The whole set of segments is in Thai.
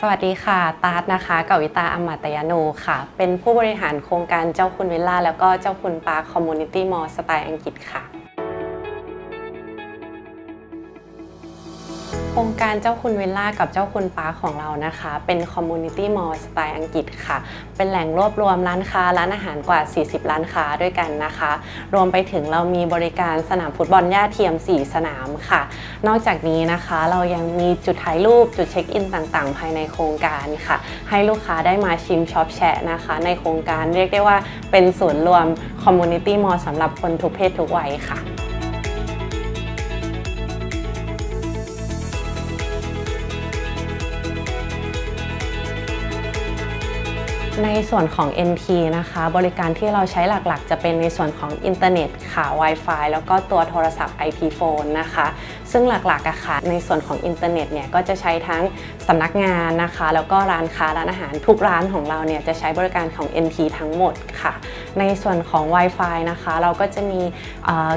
สวัสดีค่ะ ตาร์ทนะคะกวิตาอมตยโนค่ะ เป็นผู้บริหารโครงการเจ้าคุณวิลล่า แล้วก็เจ้าคุณปาร์คคอมมูนิตี้มอลสไตล์อังกฤษค่ะ ครงการเจ้าคุณวิลล่ากับเจ้าคุณปาร์คของเรานะคะ เป็นคอมมูนิตี้มอลสไตล์อังกฤษค่ะ เป็นแหล่งรวบรวมร้านค้าร้านอาหารกว่า 40 ร้านค้าด้วยกันนะคะ รวมไปถึงเรามีบริการสนามฟุตบอลหญ้าเทียม 4 สนามค่ะ นอกจากนี้นะคะเรายังมีจุดถ่ายรูปจุดเช็คอินต่างๆ ภายในโครงการค่ะ ให้ลูกค้าได้มาชิมช็อปแชะนะคะ ในโครงการเรียกได้ว่าเป็นศูนย์รวมคอมมูนิตี้มอลสำหรับคนทุกเพศทุกวัยค่ะ ในส่วนของ NT นะคะ บริการที่เราใช้หลักๆ จะเป็นในส่วนของอินเทอร์เน็ตค่ะ Wi-Fi แล้วก็ตัวโทรศัพท์ IP phone นะคะ ซึ่งหลักๆอะค่ะ ในส่วนของอินเทอร์เน็ตเนี่ยก็จะใช้ทั้งสำนักงานนะคะ แล้วก็ร้านค้าร้านอาหารทุกร้านของเราเนี่ยจะใช้บริการของ NT ทั้งหมดค่ะ ในส่วนของ Wi-Fi นะคะ เราก็จะมี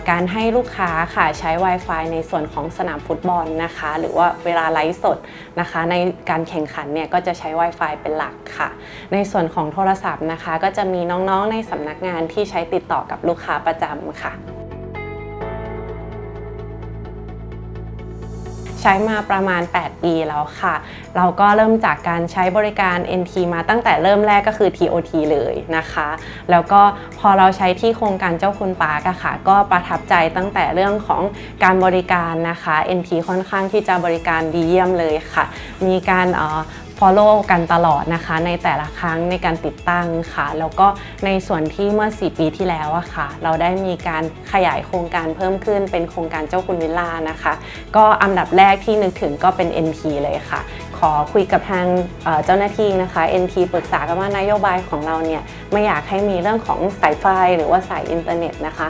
การให้ลูกค้าค่ะใช้ Wi-Fi ในส่วนของสนามฟุตบอลนะคะ หรือว่าเวลาไลฟ์สดนะคะ ในการแข่งขันเนี่ยก็จะใช้ Wi-Fi เป็นหลักค่ะ ในส่วนของโทรศัพท์นะคะ ก็จะมีน้องๆในสำนักงานที่ใช้ติดต่อกับลูกค้าประจำค่ะ ใช้มาประมาณ 8 ปีแล้วค่ะ เราก็เริ่มจากการใช้บริการ NT มาตั้งแต่เริ่มแรกก็คือ TOT เลยนะคะ แล้วก็พอเราใช้ที่โครงการเจ้าคุณปาร์กอะค่ะ ก็ประทับใจตั้งแต่เรื่องของการบริการนะคะ NT ค่อนข้างที่จะบริการดีเยี่ยมเลยค่ะ มีการอ่อ follow กันตลอดนะคะ ในแต่ละครั้งในการติดตั้งค่ะ แล้วก็ในส่วนที่เมื่อ 4 ปีที่แล้วอะค่ะ เราได้มีการขยายโครงการเพิ่มขึ้นเป็นโครงการเจ้าคุณวิลล่านะคะ ก็อันดับแรกที่นึกถึงก็เป็น NT เลยค่ะ ขอคุยกับทางเจ้าหน้าที่นะคะ NT ปรึกษากันว่านโยบายของเราเนี่ยไม่อยากให้มีเรื่องของสายไฟหรือว่าสายอินเทอร์เน็ตนะคะ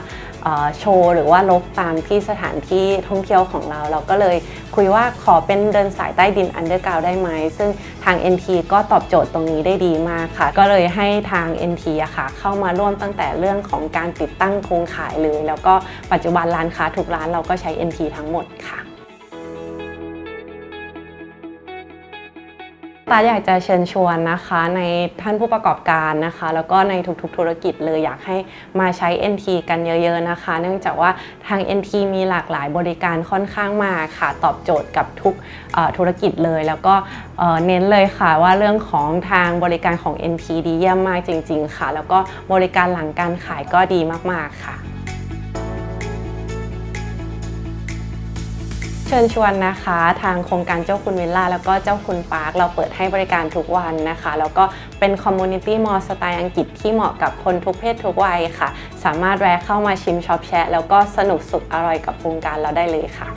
โชว์หรือว่าลบตามที่สถานที่ท่องเที่ยวของเรา เราก็เลยคุยว่าขอเป็นเดินสายใต้ดินอันเดอร์กราวได้ไหม ซึ่งทาง NT ก็ตอบโจทย์ตรงนี้ได้ดีมากค่ะ ก็เลยให้ทาง NT อะค่ะ เข้ามาร่วมตั้งแต่เรื่องของการติดตั้งโครงข่ายเลย แล้วก็ปัจจุบันร้านค้าทุกร้านเราก็ใช้ NT ทั้งหมดค่ะ ตาอยากจะเชิญชวนนะคะในท่านผู้ประกอบการนะคะ แล้วก็ในทุกๆธุรกิจเลยอยากให้มาใช้ NT กันเยอะๆนะคะ เนื่องจากว่าทาง NT มีหลากหลายบริการค่อนข้างมากค่ะตอบโจทย์กับทุกธุรกิจเลย แล้วก็เอ่อเน้นเลยค่ะว่าเรื่องของทางบริการของ NT ดีเยี่ยมมากจริง ๆ ค่ะ แล้วก็บริการหลังการขายก็ดีมากๆค่ะ เชิญชวนนะคะทางโครงการเจ้าคุณวิลล่าแล้วก็เจ้าคุณปาร์คเราเปิดให้บริการทุกวันนะคะ แล้วก็เป็นคอมมูนิตี้มอลสไตล์อังกฤษที่เหมาะกับคนทุกเพศทุกวัยค่ะ สามารถแวะเข้ามาชิมช็อปแชะแล้วก็สนุกสุขอร่อยกับโครงการเราได้เลยค่ะ